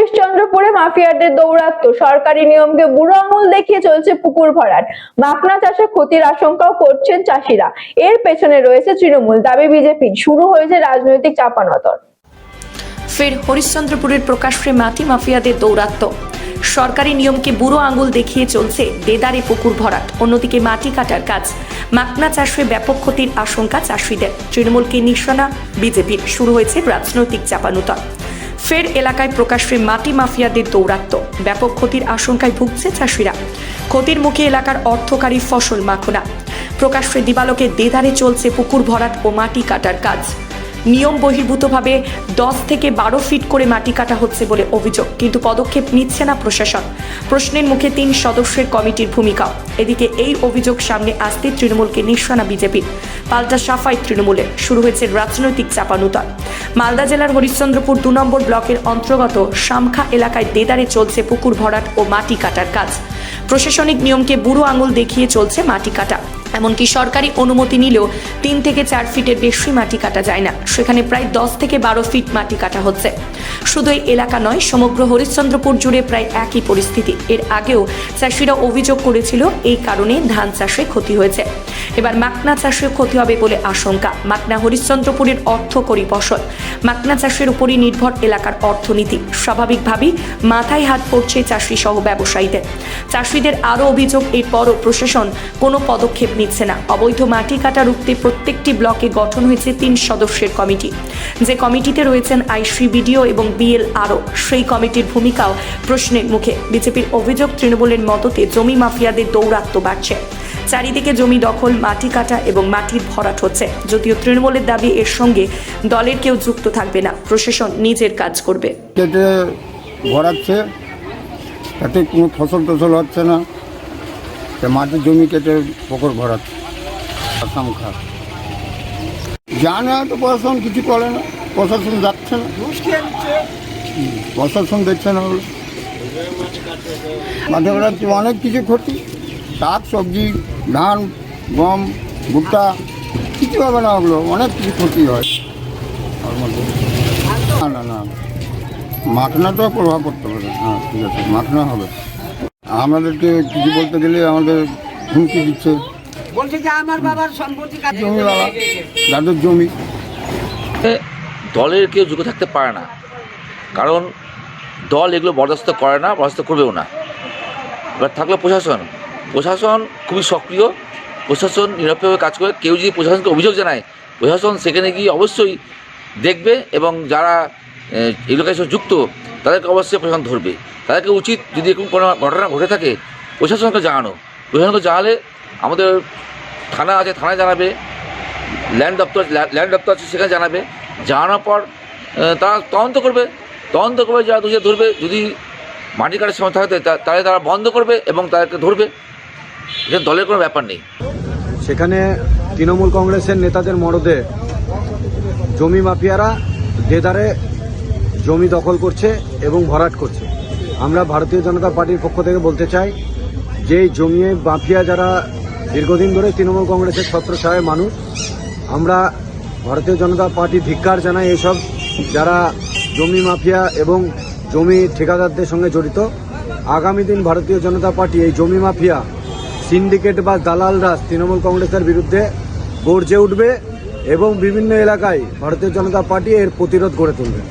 হরিশ্চন্দ্রপুরে মাফিয়াদের দৌরাত্ম্য। সরকারি নিয়মকে বুড়ো আঙুল দেখিয়ে চলছে পুকুর ভরাট। মাখনা চাষে ক্ষতির আশঙ্কাও করছেন চাষিরা। এর পেছনে রয়েছে তৃণমূল। দাবি বিজেপি। শুরু হয়েছে রাজনৈতিক চাপানতর। ফের হরিশ্চন্দ্রপুরের প্রকাশ্যে মাটি মাফিয়াদের দৌরাত্ম্য। সরকারি নিয়মকে বুড়ো আঙুল দেখিয়ে চলছে দেদারে পুকুর ভরাট। অন্যদিকে মাটি কাটার কাজ। মাকনা চাষে ব্যাপক ক্ষতির আশঙ্কা চাষিদের। তৃণমূলকে নিশানা বিজেপির। শুরু হয়েছে রাজনৈতিক চাপানুতর। ফের এলাকায় প্রকাশ্যে মাটি মাফিয়াদের দৌরাত্ম ব্যাপক ক্ষতির আশঙ্কায় ভুগছে চাষিরা। ক্ষতির মুখে এলাকার অর্থকারী ফসল মাখনা। প্রকাশ্যে দিবালোকে দেদারে চলছে পুকুর ভরাট ও মাটি কাটার কাজ। নিয়ম বহির্ভূতভাবে দশ থেকে বারো ফিট করে মাটি কাটা হচ্ছে বলে অভিযোগ, কিন্তু পদক্ষেপ নিচ্ছে না প্রশাসন। প্রশ্নের মুখে তিন সদস্যের কমিটির ভূমিকাও এদিকে এই অভিযোগ সামনে আসতে তৃণমূলকে নিঃসানা বিজেপির। পাল্টা সাফাই তৃণমূলে শুরু হয়েছে রাজনৈতিক চাপানুতর মালদা জেলার হরিশ্চন্দ্রপুর দু নম্বর ব্লকের অন্তর্গত শামখা এলাকায় দেদারে চলছে পুকুর ভরাট ও মাটি কাটার কাজ। প্রশাসনিক নিয়মকে বুড়ো আঙুল দেখিয়ে চলছে মাটি কাটা। এমনকি সরকারি অনুমতি নিলেও তিন থেকে চার ফিটের বেশি মাটি কাটা যায় না। সেখানে প্রায় দশ থেকে বারো ফিট মাটি কাটা হচ্ছে। শুধু এই এলাকা নয়, সমগ্র হরিশ্চন্দ্রপুর জুড়ে প্রায় একই পরিস্থিতি। এর আগেও চাষিরা অভিযোগ করেছিল, এই কারণে ধান চাষে ক্ষতি হয়েছে। এবার মাকনা চাষে ক্ষতি হবে বলে আশঙ্কা। মাকনা হরিশ্চন্দ্রপুরের অর্থকরী ফসল। মাকনা চাষের উপরই নির্ভর এলাকার অর্থনীতি। স্বাভাবিকভাবেই মাথায় হাত পড়ছে চাষি সহ ব্যবসায়ীদের। চাষিদের আরও অভিযোগ, এরপরও প্রশাসন কোনো পদক্ষেপ নিচ্ছে না। অবৈধ মাটি কাটা রুখতে প্রত্যেকটি ব্লকে গঠন হয়েছে তিন সদস্যের কমিটি। যে কমিটিতে রয়েছেন আইসি বিডিও এবং বিএল আরও, সেই কমিটির ভূমিকাও প্রশ্নের মুখে। বিজেপির অভিযোগ, তৃণমূলের মদতে জমি মাফিয়াদের দৌরাত্ম্য বাড়ছে। চারিদিকে জমি দখল, মাটি কাটা এবং মাটির ভরাট হচ্ছে। যদিও তৃণমূলের দাবি এর সঙ্গে দলের কেউ যুক্ত থাকবে না। প্রশাসন নিজের কাজ করবে। ভরাচ্ছে, তাতে কোনো ফসল টসল হচ্ছে না। মাটির জমি কেটে পুকুর ভরাচ্ছে আসাম খা জানে তো প্রশাসন কিছু করে না, প্রশাসন যাচ্ছে না। প্রশাসন দেখছে না ওগুলো মাঠে বেড়াচ্ছে অনেক কিছু ক্ষতি, শাক, সবজি, ধান, গম, ভুট্টা, কিছু হবে না ওগুলো, অনেক কিছু ক্ষতি হয়। মধ্যে না না না। মাখনা তো প্রভাব পড়তে পারে। হ্যাঁ ঠিক আছে, মাখনা হবে। আমাদেরকে কিছু বলতে গেলে আমাদের হুমকি দিচ্ছে। বলছে যে আমার বাবার সম্পত্তি জমি বাবা যাদের জমি। দলের কেউ যুগে থাকতে পারে না। কারণ দল এগুলো বরদাস্ত করে না বরদাস্ত করবেও না। এবার থাকল প্রশাসন। প্রশাসন খুবই সক্রিয়। প্রশাসন নিরপেক্ষভাবে কাজ করে। কেউ যদি প্রশাসনকে অভিযোগ জানায় প্রশাসন সেখানে গিয়ে অবশ্যই দেখবে এবং যারা এই লোকের যুক্ত তাদেরকে অবশ্যই প্রশাসন ধরবে। তাদেরকে উচিত যদি এরকম কোনো ঘটনা ঘটে থাকে, প্রশাসনকে জানানো। প্রশাসনকে জানালে আমাদের থানা আছে, থানায় জানাবে ল্যান্ড দপ্তর ল্যান্ড দপ্তর আছে, সেখানে জানাবে। জানানোর পর তারা তদন্ত করবে। তদন্ত করবে, যারা দোষী ধরবে, যদি মাটি কাটার সময় থাকে তাহলে তারা বন্ধ করবে এবং তাদেরকে ধরবে। এখানে দলের কোনো ব্যাপার নেই। সেখানে তৃণমূল কংগ্রেসের নেতাদের মরদে জমি মাফিয়ারা দেদারে জমি দখল করছে এবং ভরাট করছে। আমরা ভারতীয় জনতা পার্টির পক্ষ থেকে বলতে চাই, যে এই জমি মাফিয়া যারা দীর্ঘদিন ধরে তৃণমূল কংগ্রেসের ছত্রছায় মানুষ, আমরা ভারতীয় জনতা পার্টি ধিক্কার জানাই এসব যারা জমি মাফিয়া এবং জমি ঠিকাদারদের সঙ্গে জড়িত। আগামী দিন ভারতীয় জনতা পার্টি এই জমি মাফিয়া, সিন্ডিকেট বা দালালরা তৃণমূল কংগ্রেসের বিরুদ্ধে গর্জে উঠবে এবং বিভিন্ন এলাকায় ভারতীয় জনতা পার্টি এর প্রতিরোধ গড়ে তুলবে।